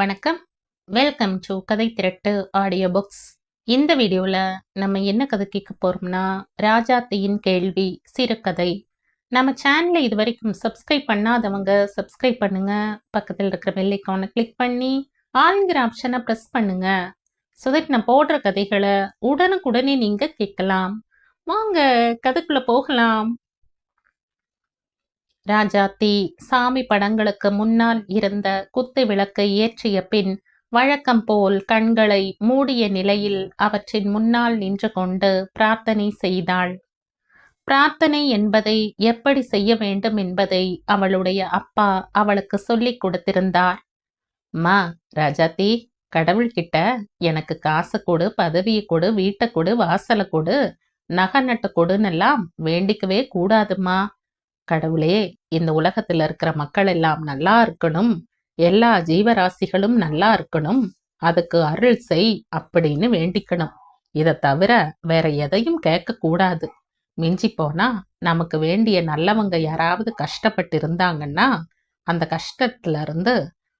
வணக்கம். Welcome to கதை திரட்டு audio books இந்த வீடியோவில் நம்ம என்ன கதை கேட்க போகிறோம்னா ராஜாத்தியின் கேள்வி சிறுகதை. நம்ம சேனலை இது வரைக்கும் சப்ஸ்கிரைப் பண்ணாதவங்க சப்ஸ்கிரைப் பண்ணுங்க. பக்கத்தில் இருக்கிற வெள்ளைக்கானை கிளிக் பண்ணி ஆளுங்கிற ஆப்ஷனை ப்ரெஸ் பண்ணுங்க. ஸோ தட் நான் போடுற கதைகளை உடனுக்குடனே நீங்கள் கேட்கலாம். வாங்க கதைக்குள்ள போகலாம். ராஜாத்தி சாமி படங்களுக்கு முன்னால் இருந்த குத்து விளக்கை ஏற்றிய பின் வழக்கம் போல் கண்களை மூடிய நிலையில் அவற்றின் முன்னால் நின்று கொண்டு பிரார்த்தனை செய்தாள். பிரார்த்தனை என்பதை எப்படி செய்ய வேண்டும் என்பதை அவளுடைய அப்பா அவளுக்கு சொல்லிக் கொடுத்திருந்தார். மா ராஜாத்தி கடவுள்கிட்ட எனக்கு காசு கொடு பதவியை கொடு வீட்டை கொடு வாசலை கொடு நகை நட்டு கொடுன்னெல்லாம் வேண்டிக்கவே கூடாதுமா கடவுளே இந்த உலகத்துல இருக்கிற மக்கள் எல்லாம் நல்லா இருக்கணும். எல்லா ஜீவராசிகளும் நல்லா இருக்கணும். அதுக்கு அருள் செய் அப்படின்னு வேண்டிக்கணும். இதை தவிர வேற எதையும் கேட்க கூடாது. மிஞ்சி போனா நமக்கு வேண்டிய நல்லவங்க யாராவது கஷ்டப்பட்டு இருந்தாங்கன்னா அந்த கஷ்டத்துல இருந்து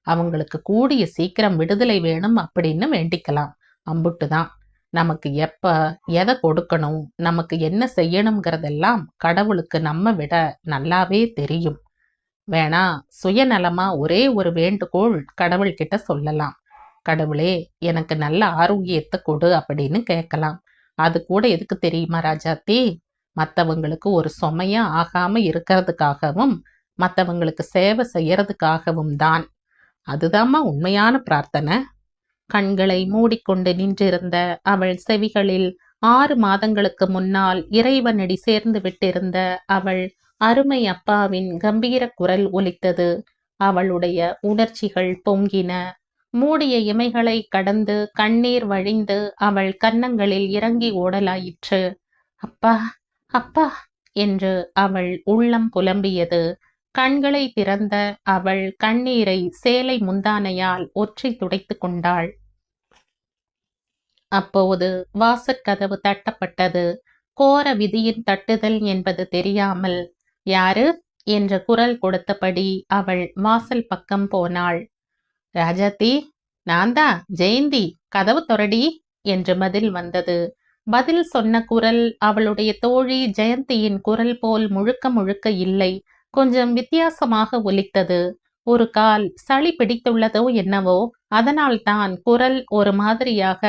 அவங்களுக்கு கூடிய சீக்கிரம் விடுதலை வேணும் அப்படின்னு வேண்டிக்கலாம். அம்புட்டு தான். நமக்கு எப்ப எதை கொடுக்கணும் நமக்கு என்ன செய்யணுங்கிறதெல்லாம் கடவுளுக்கு நம்ம விட நல்லாவே தெரியும். வேணா சுயநலமா ஒரே ஒரு வேண்டுகோள் கடவுள்கிட்ட சொல்லலாம். கடவுளே எனக்கு நல்ல ஆரோக்கியத்தை கொடு அப்படின்னு கேட்கலாம். அது கூட எதுக்கு தெரியுமா ராஜாத்தி மற்றவங்களுக்கு ஒரு சுமையா ஆகாம இருக்கிறதுக்காகவும் மற்றவங்களுக்கு சேவை செய்யறதுக்காகவும் தான். அதுதாம்மா உண்மையான பிரார்த்தனை. கண்களை மூடிக்கொண்டு நின்றிருந்த அவள் செவிகளில் ஆறு மாதங்களுக்கு முன்னால் இறைவனடி சேர்ந்து விட்டிருந்த அவள் அருமை அப்பாவின் கம்பீர குரல் ஒலித்தது. அவளுடைய உணர்ச்சிகள் பொங்கின. மூடிய இமைகளை கடந்து கண்ணீர் வழிந்து அவள் கன்னங்களில் இறங்கி ஓடலாயிற்று. அப்பா அப்பா! என்று அவள் உள்ளம் புலம்பியது. கண்களை திறந்த அவள் கண்ணீரை சேலை முந்தானையால் ஒற்றி துடைத்து கொண்டாள். அப்போது வாசற்கதவு தட்டப்பட்டது. கோர விதியின் தட்டுதல் என்பது தெரியாமல் யாரு? என்ற குரல் கொடுத்தபடி அவள் வாசல் பக்கம் போனாள். ராஜாத்தி நான்தா ஜெயந்தி கதவு தொரடி என்று பதில் வந்தது. பதில் சொன்ன குரல் அவளுடைய தோழி ஜெயந்தியின் குரல் போல் முழுக்க முழுக்க இல்லை. கொஞ்சம் வித்தியாசமாக ஒலித்தது. ஒரு கால் சளி பிடித்துள்ளதோ என்னவோ அதனால் தான் குரல் ஒரு மாதிரியாக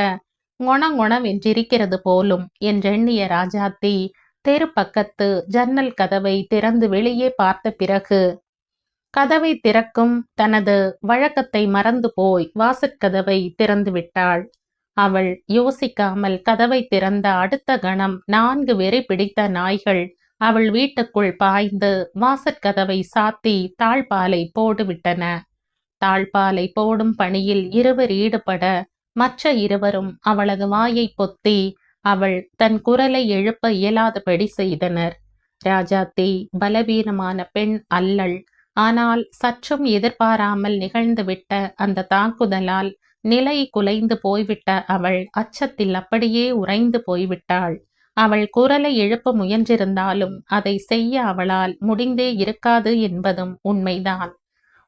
குணங்குணவென்றிருக்கிறது போலும் என்றெண்ணிய ராஜாத்தி தெரு பக்கத்து ஜன்னல் கதவை திறந்து வெளியே பார்த்த பிறகு கதவை திறக்கும் தனது வழக்கத்தை மறந்து போய் வாசற்கதவை திறந்து விட்டாள். அவள் யோசிக்காமல் கதவை திறந்த அடுத்த கணம் நான்கு வெறி பிடித்த நாய்கள் அவள் வீட்டுக்குள் பாய்ந்து வாசற்கதவை சாத்தி தாழ்பாலை போடுவிட்டன. தாழ்பாலை போடும் பணியில் இருவர் ஈடுபட மற்ற இருவரும் அவளது வாயை பொத்தி அவள் தன் குரலை எழுப்ப இயலாதபடி செய்தனர். ராஜாத்தி பலவீனமான பெண் அல்லள். ஆனால் சற்றும் எதிர்பாராமல் நிகழ்ந்துவிட்ட அந்த தாக்குதலால் நிலை குலைந்து போய்விட்ட அவள் அச்சத்தில் அப்படியே உறைந்து போய்விட்டாள். அவள் குரலை எழுப்ப முயன்றிருந்தாலும் அதை செய்ய அவளால் முடிந்தே இருக்காது என்பதும் உண்மைதான்.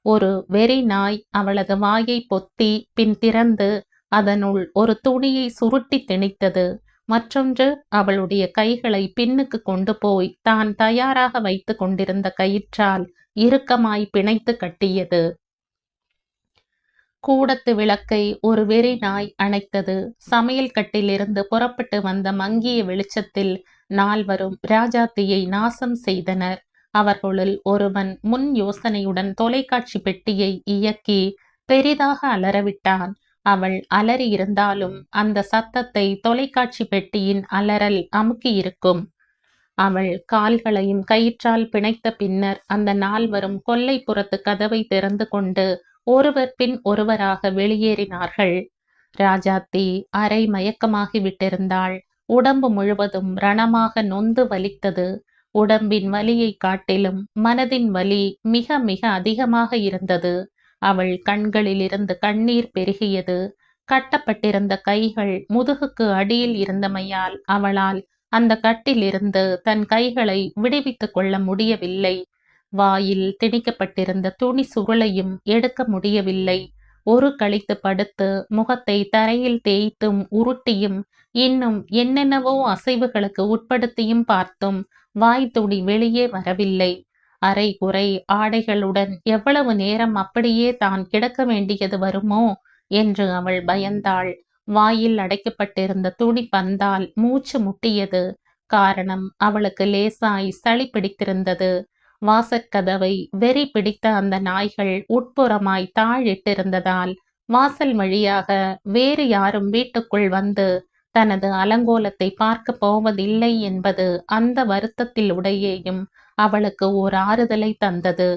ஒரு வெறி நாய் அவளது வாயை பொத்தி பின் திறந்து அதனுள் ஒரு துணியை சுருட்டி திணித்தது. மற்றொன்று அவளுடைய கைகளை பின்னுக்கு கொண்டு போய் தான் தயாராக வைத்து கொண்டிருந்த கயிற்றால் இறுக்கமாய் பிணைத்து கட்டியது. கூடத்து விளக்கை ஒரு வெறி நாய் அணைத்தது. சமையல் கட்டிலிருந்து புறப்பட்டு வந்த மங்கிய வெளிச்சத்தில் நால்வரும் ராஜாத்தியை நாசம் செய்தனர். அவர்களுள் ஒருவன் முன் யோசனையுடன் தொலைக்காட்சி பெட்டியை இயக்கி பெரிதாக அலறவிட்டான். அவள் அலறி இருந்தாலும் அந்த சத்தத்தை தொலைக்காட்சி பெட்டியின் அலறல் அமுக்கியிருக்கும். அவள் கால்களையும் கயிற்றால் பிணைத்த பின்னர் அந்த நால்வரும் கொல்லைப்புறத்து கதவை திறந்து கொண்டு ஒருவர் பின் ஒருவராக வெளியேறினார்கள். ராஜாத்தி அரை மயக்கமாகி விட்டிருந்தாள். உடம்பு முழுவதும் ரணமாக நொந்து வலித்தது. உடம்பின் வலியை காட்டிலும் மனதின் வலி மிக மிக அதிகமாக இருந்தது. அவள் கண்களிலிருந்து கண்ணீர் பெருகியது. கட்டப்பட்டிருந்த கைகள் முதுகுக்கு அடியில் இருந்தமையால் அவளால் அந்த கட்டிலிருந்து தன் கைகளை விடுவித்துக் கொள்ள முடியவில்லை. வாயில் திணிக்கப்பட்டிருந்த துணி சுருளையும் எடுக்க முடியவில்லை. ஒரு கழித்து படுத்து முகத்தை தரையில் தேய்த்தும் உருட்டியும் இன்னும் என்னென்னவோ அசைவுகளுக்கு உட்படுத்தியும் பார்த்தும் வாய் துணி வெளியே வரவில்லை. அரை குறை ஆடைகளுடன் எவ்வளவு நேரம் அப்படியே தான் கிடக்க வேண்டியது வருமோ என்று அவள் பயந்தாள். வாயில் அடைக்கப்பட்டிருந்த துணி பந்தால் மூச்சு முட்டியது. காரணம் அவளுக்கு லேசாய் சளி பிடித்திருந்தது. வாசற்கதவை வெறி பிடித்த அந்த நாய்கள் உட்புறமாய் தாழிட்டிருந்ததால் வாசல் வழியாக வேறு யாரும் வீட்டுக்குள் வந்து தனது அலங்கோலத்தை பார்க்க போவதில்லை என்பது அந்த வருத்தத்தில் உடையேயும் அவளுக்கு ஓர் ஆறுதலை தந்தது.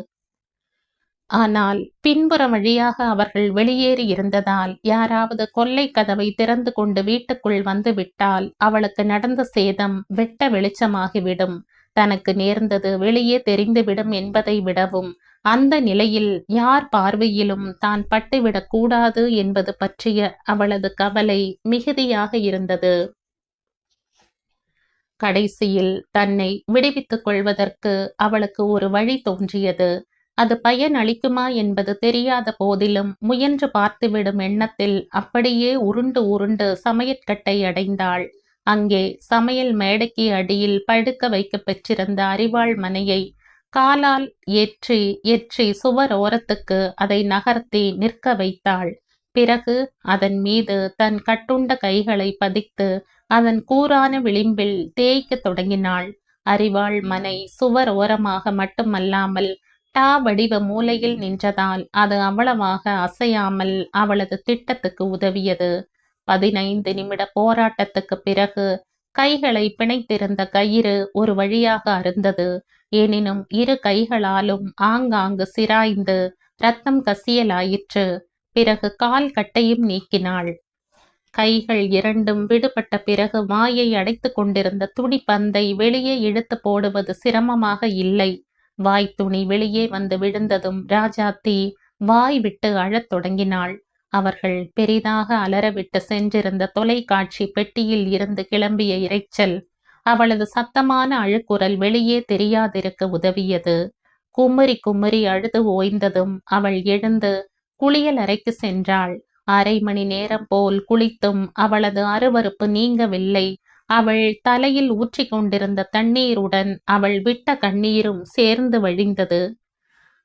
ஆனால் பின்புற வழியாக அவர்கள் வெளியேறி இருந்ததால் யாராவது கொல்லை கதவை திறந்து கொண்டு வீட்டுக்குள் வந்து விட்டால் அவளுக்கு நடந்த சேதம் வெட்ட வெளிச்சமாகிவிடும். தனக்கு நேர்ந்தது வெளியே தெரிந்துவிடும் என்பதை விடவும் அந்த நிலையில் யார் பார்வையிலும் தான் பட்டுவிடக் கூடாது என்பது பற்றிய அவளது கவலை மிகுதியாக இருந்தது. கடைசியில் தன்னை விடுவித்துக் கொள்வதற்கு அவளுக்கு ஒரு வழி தோன்றியது. அது பயன் அளிக்குமா என்பது தெரியாத போதிலும் முயன்று பார்த்துவிடும் எண்ணத்தில் அப்படியே உருண்டு உருண்டு சமையற்கட்டை அடைந்தாள். அங்கே சமையல் மேடைக்கு அடியில் படுக்க வைக்க பெற்றிருந்த அறிவாள் மனையை காலால் ஏற்றி ஏற்றி சுவர் ஓரத்துக்கு அதை நகர்த்தி நிற்க வைத்தாள். பிறகு அதன் மீது தன் கட்டுண்ட கைகளை பதித்து அதன் கூரான விளிம்பில் தேய்க்க தொடங்கினாள். அறிவாள் மனை சுவர் ஓரமாக மட்டுமல்லாமல் டா வடிவ மூலையில் நின்றதால் அது அவ்வளவாக அசையாமல் அவளது திட்டத்துக்கு உதவியது. பதினைந்து நிமிட போராட்டத்துக்கு பிறகு கைகளை பிணைத்திருந்த கயிறு ஒரு வழியாக அருந்தது. எனினும் இரு கைகளாலும் ஆங்காங்கு சிராய்ந்து ரத்தம் கசியலாயிற்று. பிறகு கால் கட்டையும் நீக்கினாள். கைகள் இரண்டும் விடுபட்ட பிறகு வாயை அடைத்து கொண்டிருந்த துணி பந்தை வெளியே இழுத்து போடுவது சிரமமாக இல்லை. வாய் துணி வெளியே வந்து விழுந்ததும் ராஜாத்தி வாய் விட்டு அழத் தொடங்கினாள். அவர்கள் பெரிதாக அலறவிட்டு சென்றிருந்த தொலைக்காட்சி பெட்டியில் இருந்து கிளம்பிய இரைச்சல் அவளது சத்தமான அழுக்குரல் வெளியே தெரியாதிருக்க உதவியது. குமரி குமரி அழுது ஓய்ந்ததும் அவள் எழுந்து குளியல் அறைக்கு சென்றாள். அரை மணி நேரம் போல் குளித்தும் அவளது அருவறுப்பு நீங்கவில்லை. அவள் தலையில் ஊற்றிக் கொண்டிருந்த தண்ணீருடன் அவள் விட்ட கண்ணீரும் சேர்ந்து வழிந்தது.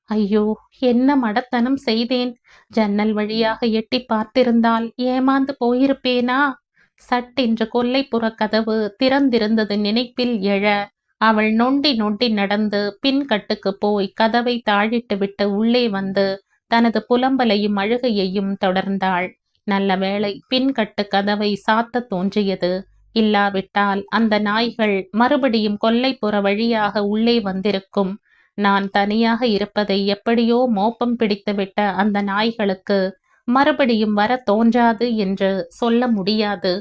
ஐயோ என்ன மடத்தனம் செய்தேன். ஜன்னல் வழியாக எட்டி பார்த்திருந்தால் ஏமாந்து போயிருப்பேனா? சட்டென்று கொல்லைப்புற கதவு திறந்திருந்தது நினைப்பில் எழ. அவள் நொண்டி நொண்டி நடந்து பின்கட்டுக்கு போய் கதவை தாழிட்டு விட்டு உள்ளே வந்து தனது புலம்பலையும் அழுகையையும் தொடர்ந்தாள். நல்ல வேளை பின்கட்டு கதவை சாத்த தோன்றியது. இல்லாவிட்டால் அந்த நாய்கள் மறுபடியும் கொல்லைப்புற வழியாக உள்ளே வந்திருக்கும். நான் தனியாக இருப்பதை எப்படியோ மோப்பம் பிடித்துவிட்ட அந்த நாய்களுக்கு மறுபடியும் வர தோன்றாது என்று சொல்ல முடியாது.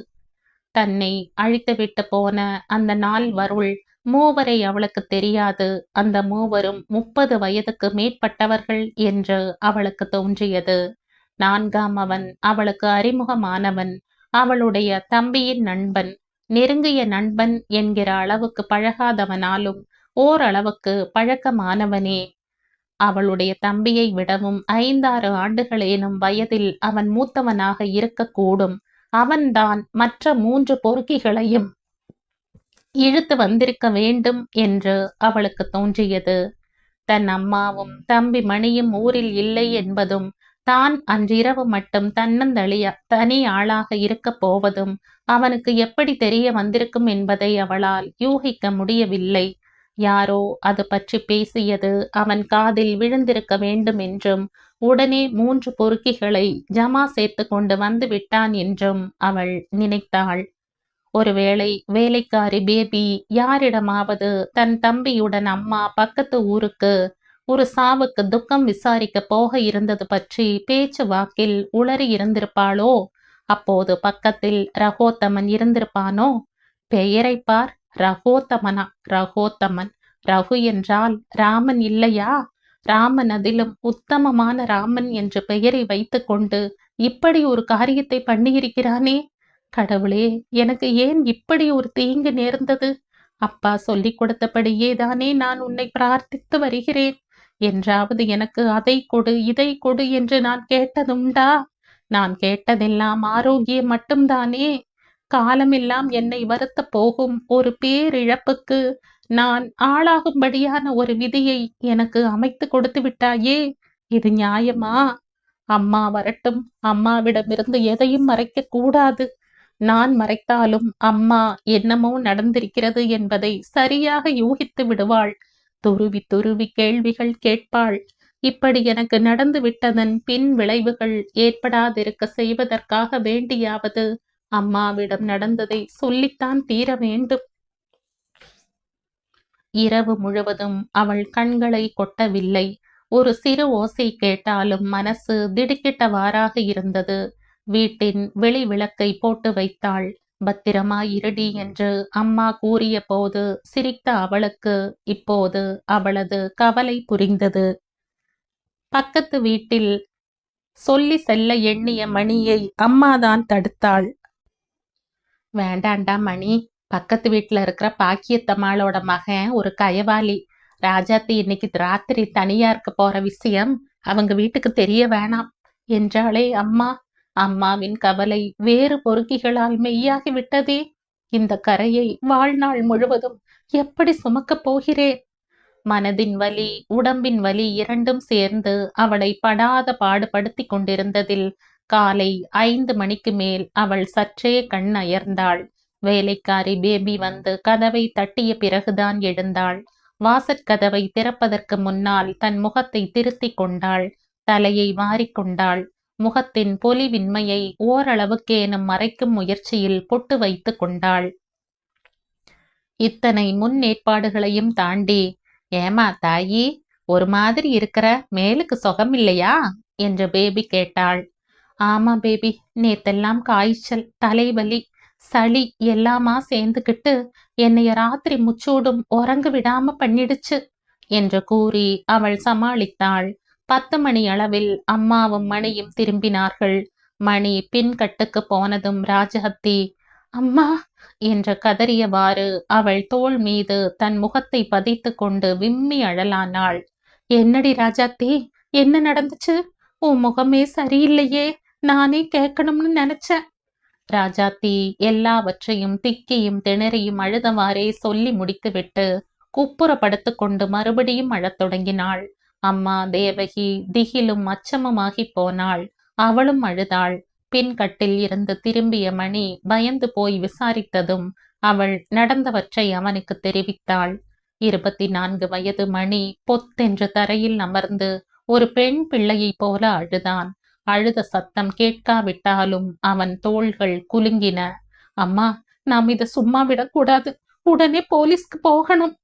தன்னை அழித்துவிட்டு போன அந்த நாள் வருள் மூவரை அவளுக்கு தெரியாது. அந்த மூவரும் முப்பது வயதுக்கு மேற்பட்டவர்கள் என்று அவளுக்கு தோன்றியது. நான்காம் அவன் அவளுக்கு அறிமுகமானவன். அவளுடைய தம்பியின் நண்பன். நெருங்கிய நண்பன் என்கிற அளவுக்கு பழகாதவனாலும் ஓரளவுக்கு பழக்கமானவனே. அவளுடைய தம்பியை விடவும் ஐந்தாறு ஆண்டுகளேனும் வயதில் அவன் மூத்தவனாக இருக்கக்கூடும். அவன்தான் மற்ற மூன்று பொறுக்கிகளையும் இழுத்து வந்திருக்க வேண்டும் என்று அவளுக்கு தோன்றியது. தன் அம்மாவும் தம்பி மணியும் ஊரில் இல்லை என்பதும் தான் அன்றிரவு மட்டும் தன்னந்தளிய தனி ஆளாக இருக்கப் போவதும் அவனுக்கு எப்படி தெரிய வந்திருக்கும் என்பதை அவளால் யூகிக்க முடியவில்லை. யாரோ அது பற்றி பேசியது அவன் காதில் விழுந்திருக்க வேண்டும் என்றும் உடனே மூன்று பொறுக்கிகளை ஜமா சேர்த்து கொண்டு வந்து விட்டான் என்றும் அவள் நினைத்தாள். ஒருவேளை வேலைக்காரி பேபி யாரிடமாவது தன் தம்பியுடன் அம்மா பக்கத்து ஊருக்கு ஒரு சாவுக்கு துக்கம் விசாரிக்க போக இருந்தது பற்றி பேச்சு வாக்கில் உளறி இருந்திருப்பாளோ? அப்போது பக்கத்தில் ரகோத்தமன் இருந்திருப்பானோ? பெயரை பார். ரகோத்தமனா ரகோத்தமன். ரகு என்றால் ராமன் இல்லையா? ராமன் அதிலும் உத்தமமான ராமன் என்று பெயரை வைத்துக்கொண்டு இப்படி ஒரு காரியத்தை பண்ணியிருக்கிறானே? கடவுளே எனக்கு ஏன் இப்படி ஒரு தீங்கு நேர்ந்தது? அப்பா சொல்லிக் கொடுத்தபடியே தானே நான் உன்னை பிரார்த்தித்து வருகிறேன். என்றாவது எனக்கு அதை கொடு இதை கொடு என்று நான் கேட்டதுண்டா? நான் கேட்டதெல்லாம் ஆரோக்கியம் மட்டும்தானே? காலமெல்லாம் என்னை வருத்தப் போகும் ஒரு பேரிழப்புக்கு நான் ஆளாகும்படியான ஒரு விதியை எனக்கு அமைத்து கொடுத்து விட்டாயே இது நியாயமா? அம்மா வரட்டும். அம்மாவிடமிருந்து எதையும் மறைக்க கூடாது. நான் மறைத்தாலும் அம்மா என்னமோ நடந்திருக்கிறது என்பதை சரியாக யூகித்து விடுவாள். துருவி துருவி கேள்விகள் கேட்பாள். இப்படி எனக்கு நடந்து விட்டதன் பின் விளைவுகள் ஏற்படாதிருக்க செய்வதற்காக வேண்டியாவது அம்மாவிடம் நடந்ததை சொல்லித்தான் தீர வேண்டும். இரவு முழுவதும் அவள் கண்களை கொட்டவில்லை. ஒரு சிறு ஓசை கேட்டாலும் மனசு திடுக்கிட்டவாறாக இருந்தது. வீட்டின் வெளி விளக்கை போட்டு வைத்தாள். பத்திரமா இருடி என்று அம்மா கூறிய போது சிரித்த அவளுக்கு இப்போது அவளது கவலை புரிந்தது. பக்கத்து வீட்டில் சொல்லி செல்ல எண்ணிய மணியை அம்மாதான் தடுத்தாள். வேண்டாண்டா மணி. பக்கத்து வீட்டில் இருக்கிற பாக்கியத்தம்மாளோட மகன் ஒரு கயவாளி. ராஜாத்தி இன்னைக்கு ராத்திரி தனியா இருக்க போற விஷயம் அவங்க வீட்டுக்கு தெரிய வேணாம் என்றாளே அம்மா. அம்மாவின் கவலை வேறு பொறுக்கிகளால் மெய்யாகி விட்டதே. இந்த கரையை வாழ்நாள் முழுவதும் எப்படி சுமக்கப் போகிறேன்? மனதின் வலி உடம்பின் வலி இரண்டும் சேர்ந்து அவளை படாத பாடுபடுத்தி கொண்டிருந்ததில் காலை ஐந்து மணிக்கு மேல் அவள் சற்றே கண் அயர்ந்தாள். வேலைக்காரி பேபி வந்து கதவை தட்டிய பிறகுதான் எழுந்தாள். வாசற்கதவை திறப்பதற்கு முன்னால் தன் முகத்தை திருத்திக் கொண்டாள். தலையை வாரிக்கொண்டாள் முகத்தின் பொலிவின்மையை ஓரளவுக்கேனும் மறைக்கும் முயற்சியில் பொட்டு வைத்து கொண்டாள். இத்தனை முன்னேற்பாடுகளையும் தாண்டி ஏமா தாயி ஒரு மாதிரி இருக்கிற மேலுக்கு சுகம் இல்லையா என்று பேபி கேட்டாள். ஆமா பேபி நேத்தெல்லாம் காய்ச்சல் தலைவலி சளி எல்லாமா சேர்ந்துக்கிட்டு என்னைய ராத்திரி முச்சூடும் உறங்கு விடாம பண்ணிடுச்சு என்று கூறி அவள் சமாளித்தாள். பத்து மணி அளவில் அம்மாவும் மணியும் திரும்பினார்கள். மணி பின்கட்டுக்கு போனதும் ராஜஹத்தி அம்மா என்று கதறியவாறு அவள் தோள் மீது தன் முகத்தை பதித்து கொண்டு விம்மி அழலானாள். என்னடி ராஜாத்தி என்ன நடந்துச்சு? உன் முகமே சரியில்லையே. நானே கேட்கணும்னு நினைச்சேன். ராஜாத்தி எல்லாவற்றையும் திக்கியும் திணறியும் அழுதவாறே சொல்லி முடித்துவிட்டு குப்புற படுத்துக்கொண்டு மறுபடியும் அழத் தொடங்கினாள். அம்மா தேவகி திகிலும் அச்சமுமாகி போனாள். அவளும் அழுதாள். பின் கட்டில் இருந்து திரும்பிய மணி பயந்து போய் விசாரித்ததும் அவள் நடந்தவற்றை அவனுக்கு தெரிவித்தாள். இருபத்தி நான்கு வயது மணி பொத்தென்று தரையில் அமர்ந்து ஒரு பெண் பிள்ளையைப் போல அழுதான். அழுத சத்தம் கேட்காவிட்டாலும் அவன் தோள்கள் குலுங்கின. அம்மா நாம் இதை சும்மா விடக்கூடாது. உடனே போலீஸ்க்கு போகணும்.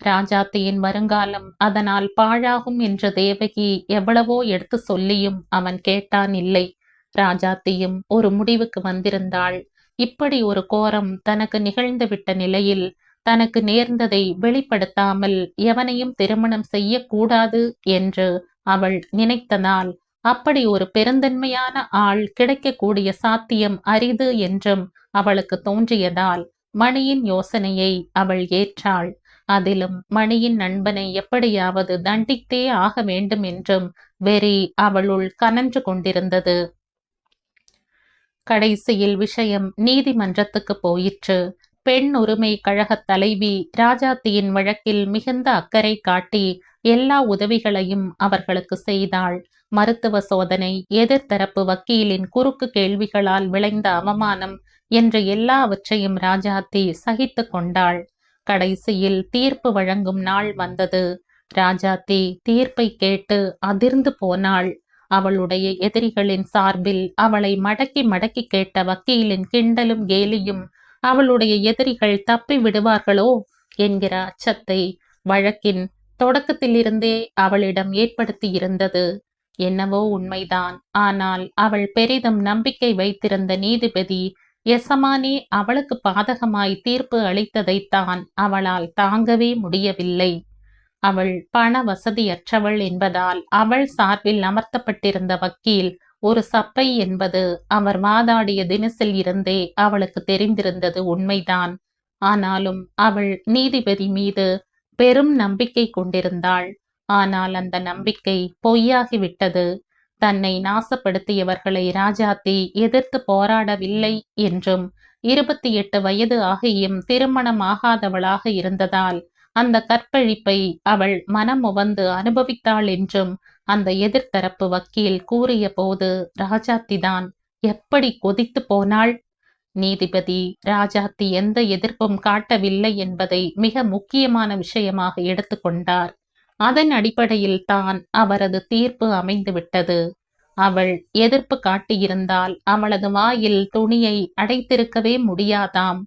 ராஜாத்தியின் வருங்காலம் அதனால் பாழாகும் என்ற தேவகி எவ்வளவோ எடுத்து சொல்லியும் அவன் கேட்டான் இல்லை. ராஜாத்தியும் ஒரு முடிவுக்கு வந்திருந்தாள். இப்படி ஒரு கோரம் தனக்கு நிகழ்ந்துவிட்ட நிலையில் தனக்கு நேர்ந்ததை வெளிப்படுத்தாமல் எவனையும் திருமணம் செய்யக்கூடாது என்று அவள் நினைத்ததால் அப்படி ஒரு பெருந்தன்மையான ஆள் கிடைக்கக்கூடிய சாத்தியம் அரிது என்றும் அவளுக்கு தோன்றியதால் மணியின் யோசனையை அவள் ஏற்றாள். அதிலும் மணியின் நண்பனை எப்படியாவது தண்டித்தே ஆக வேண்டும் என்றும் வெறி அவளுள் கனன்று கொண்டிருந்தது. கடைசியில் விஷயம் நீதிமன்றத்துக்கு போயிற்று. பெண் உரிமை கழக தலைவி ராஜாத்தியின் வழக்கில் மிகுந்த அக்கறை காட்டி எல்லா உதவிகளையும் அவர்களுக்கு செய்தாள். மருத்துவ சோதனை எதிர்த்தரப்பு வக்கீலின் குறுக்கு கேள்விகளால் விளைந்த அவமானம் என்று எல்லாவற்றையும் ராஜாத்தி சகித்து கொண்டாள். கடைசியில் தீர்ப்பு வழங்கும் நாள் வந்தது. ராஜாத்தி தீர்ப்பை கேட்டு அதிர்ந்து போனாள். அவளுடைய எதிரிகளின் சார்பில் அவளை மடக்கி மடக்கி கேட்ட வக்கீலின் கிண்டலும் கேலியும் அவளுடைய எதிரிகள் தப்பி விடுவார்களோ என்கிற அச்சத்தை வழக்கின் தொடக்கத்திலிருந்தே அவளிடம் ஏற்படுத்தி இருந்தது என்னவோ உண்மைதான். ஆனால் அவள் பெரிதும் நம்பிக்கை வைத்திருந்த நீதிபதி எசமானே அவளுக்கு பாதகமாய் தீர்ப்பு அளித்ததைத்தான் அவளால் தாங்கவே முடியவில்லை. அவள் பண வசதியற்றவள் என்பதால் அவள் சார்பில் அமர்த்தப்பட்டிருந்த வக்கீல் ஒரு சப்பை என்பது அவர் வாதாடிய தினசில் இருந்தே அவளுக்கு தெரிந்திருந்தது உண்மைதான். ஆனாலும் அவள் நீதிபதி மீது பெரும் நம்பிக்கை கொண்டிருந்தாள். ஆனால் அந்த நம்பிக்கை பொய்யாகிவிட்டது. தன்னை நாசப்படுத்தியவர்களை ராஜாத்தி எதிர்த்து போராடவில்லை என்றும் இருபத்தி எட்டு வயது ஆகியும் திருமணமாகாதவளாக இருந்ததால் அந்த கற்பழிப்பை அவள் மனமுவந்து அனுபவித்தாள் என்றும் அந்த எதிர்த்தரப்பு வக்கீல் கூறிய போது ராஜாத்திதான் எப்படி கொதித்து போனாள்? நீதிபதி ராஜாத்தி எந்த எதிர்ப்பும் காட்டவில்லை என்பதை மிக முக்கியமான விஷயமாக எடுத்துக்கொண்டார் அதன் அடிப்படையில் தான் அவரது தீர்ப்பு அமைந்துவிட்டது அவள் எதிர்ப்பு காட்டியிருந்தால் அவளது வாயில் துணியை அடைத்திருக்கவே முடியாதாம்.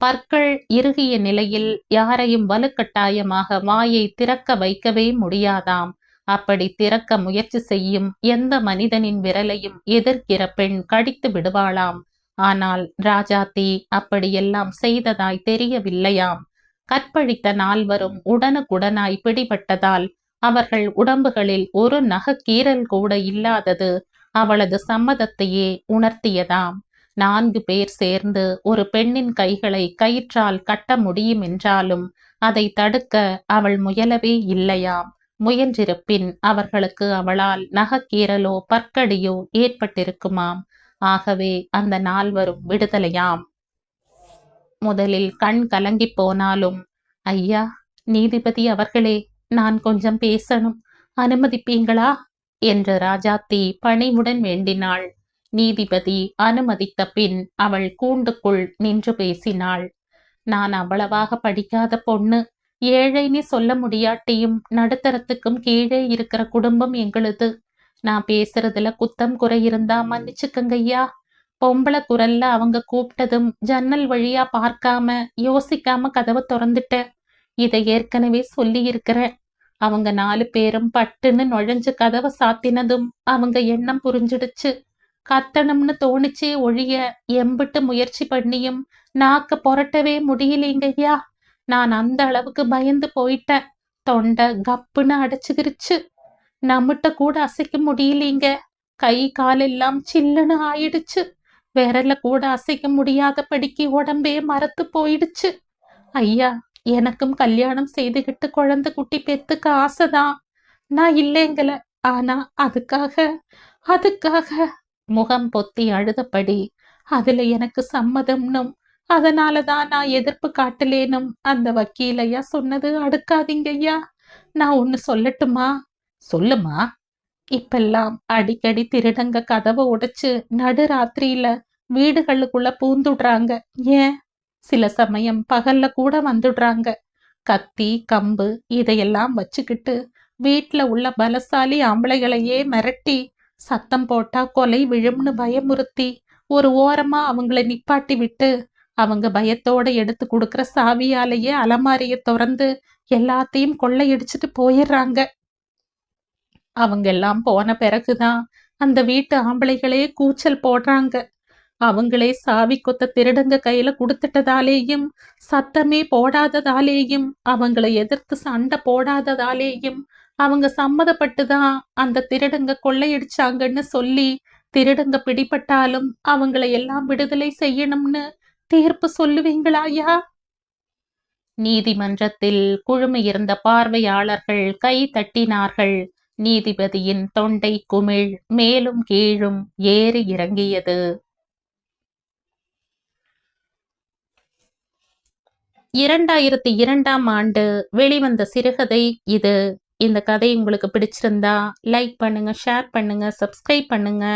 பற்கள் இறுகிய நிலையில் யாரையும் வலுக்கட்டாயமாக வாயை திறக்க வைக்கவே முடியாதாம். அப்படி திறக்க முயற்சி செய்யும் எந்த மனிதனின் விரலையும் எதிர்க்கிற பெண் கடித்து விடுவாளாம். ஆனால் ராஜாத்தி அப்படியெல்லாம் செய்ததாய் தெரியவில்லையாம். கற்பழித்த நால்வரும் உடனுக்குடனாய் பிடிபட்டதால் அவர்கள் உடம்புகளில் ஒரு நகக்கீரல் கூட இல்லாதது அவளது சம்மதத்தையே உணர்த்தியதாம். நான்கு பேர் சேர்ந்து ஒரு பெண்ணின் கைகளை கயிற்றால் கட்ட முடியும் என்றாலும் அதை தடுக்க அவள் முயலவே இல்லையாம். முயன்றிருப்பின் அவர்களுக்கு அவளால் நகக்கீரலோ பற்கடியோ ஏற்பட்டிருக்குமாம். ஆகவே அந்த நால்வரும் விடுதலையாம். முதலில் கண் கலங்கி போனாலும் ஐயா நீதிபதி அவர்களே நான் கொஞ்சம் பேசணும். அனுமதிப்பீங்களா? என்று ராஜாத்தி பணிவுடன் வேண்டினாள். நீதிபதி அனுமதித்த பின் அவள் கூண்டுக்குள் நின்று பேசினாள். நான் அவ்வளவாக படிக்காத பொண்ணு. ஏழைன்னு சொல்ல முடியாட்டியும் நடுத்தரத்துக்கும் கீழே இருக்கிற குடும்பம் எங்களுது. நான் பேசுறதுல குத்தம் குறை இருந்தா மன்னிச்சுக்கங்கய்யா. பொம்பளை குரல்ல அவங்க கூப்பிட்டதும் ஜன்னல் வழியா பார்க்காம யோசிக்காம கதவை திறந்துட்டேன். இதை ஏற்கனவே சொல்லி இருக்கிறேன் அவங்க நாலு பேரும் பட்டுன்னு நுழைஞ்சு கதவை சாத்தினதும் அவங்க எண்ணம் புரிஞ்சிடுச்சு. கத்தணும்னு தோணிச்சே ஒழிய எம்பிட்டு முயற்சி பண்ணியும் நாக்க புரட்டவே முடியலைங்கய்யா. நான் அந்த அளவுக்கு பயந்து போயிட்டேன். தொண்டை கப்புன்னு அடைச்சுக்கிருச்சு. நம்மகிட்ட கூட அசைக்க முடியலீங்க. கை காலெல்லாம் சில்லுன்னு ஆயிடுச்சு. விரல கூட அசைக்க முடியாத படிக்கு உடம்பே மரத்து போயிடுச்சு. ஐயா எனக்கும் கல்யாணம் செய்துகிட்டு குழந்தை குட்டி பெத்துக்க ஆசைதான். நான் இல்லைங்கல. ஆனா அதுக்காக அதுக்காக. முகம் பொத்தி அழுதபடி அதுல எனக்கு சம்மதம்னும் அதனாலதான் நான் எதிர்ப்பு காட்டலேனும் அந்த வக்கீலையா சொன்னது அடுக்காதீங்க ஐயா. நான் ஒன்று சொல்லட்டுமா? சொல்லுமா. இப்பெல்லாம் அடிக்கடி திருடங்க கதவை உடைச்சு நடுராத்திரியில வீடுகளுக்குள்ள பூந்துடுறாங்க. ஏன்? சில சமயம் பகல்ல கூட வந்துடுறாங்க. கத்தி கம்பு இதையெல்லாம் வச்சுக்கிட்டு வீட்டில் உள்ள பலசாலி ஆம்பளைகளையே மிரட்டி சத்தம் போட்டா கொலை விழும்னு பயமுறுத்தி ஒரு ஓரமா அவங்கள நிப்பாட்டி விட்டு அவங்க பயத்தோட எடுத்து கொடுக்குற சாவியாலேயே அலமாரிய திறந்து எல்லாத்தையும் கொள்ளையடிச்சிட்டு போயிடுறாங்க. அவங்க எல்லாம் போன பிறகுதான் அந்த வீட்டு ஆம்பளைகளே கூச்சல் போடுறாங்க. அவங்களே சாவி கொத்த திருடங்க கையில கொடுத்துட்டதாலேயும் சத்தமே போடாததாலேயும் அவங்கள எதிர்த்து சண்டை போடாததாலேயும் அவங்க சம்மதப்பட்டுதான் அந்த திருடங்க கொள்ளையடிச்சாங்கன்னு சொல்லி திருடங்க பிடிபட்டாலும் அவங்களை எல்லாம் விடுதலை செய்யணும்னு தீர்ப்பு சொல்லுவீங்களாயா நீதிமன்றத்தில் குழுமியிருந்த பார்வையாளர்கள் கை தட்டினார்கள். நீதிபதியின் தொண்டை குமிழ் மேலும் கீழும் ஏறி இறங்கியது. இரண்டாயிரத்தி இரண்டாம் ஆண்டு வெளிவந்த சிறுகதை இது. இந்த கதை உங்களுக்கு பிடிச்சிருந்தா லைக் பண்ணுங்க ஷேர் பண்ணுங்க சப்ஸ்கிரைப் பண்ணுங்க.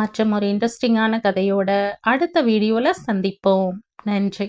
மற்றும் ஒரு இன்ட்ரெஸ்டிங்கான கதையோட அடுத்த வீடியோவில் சந்திப்போம். நன்றி.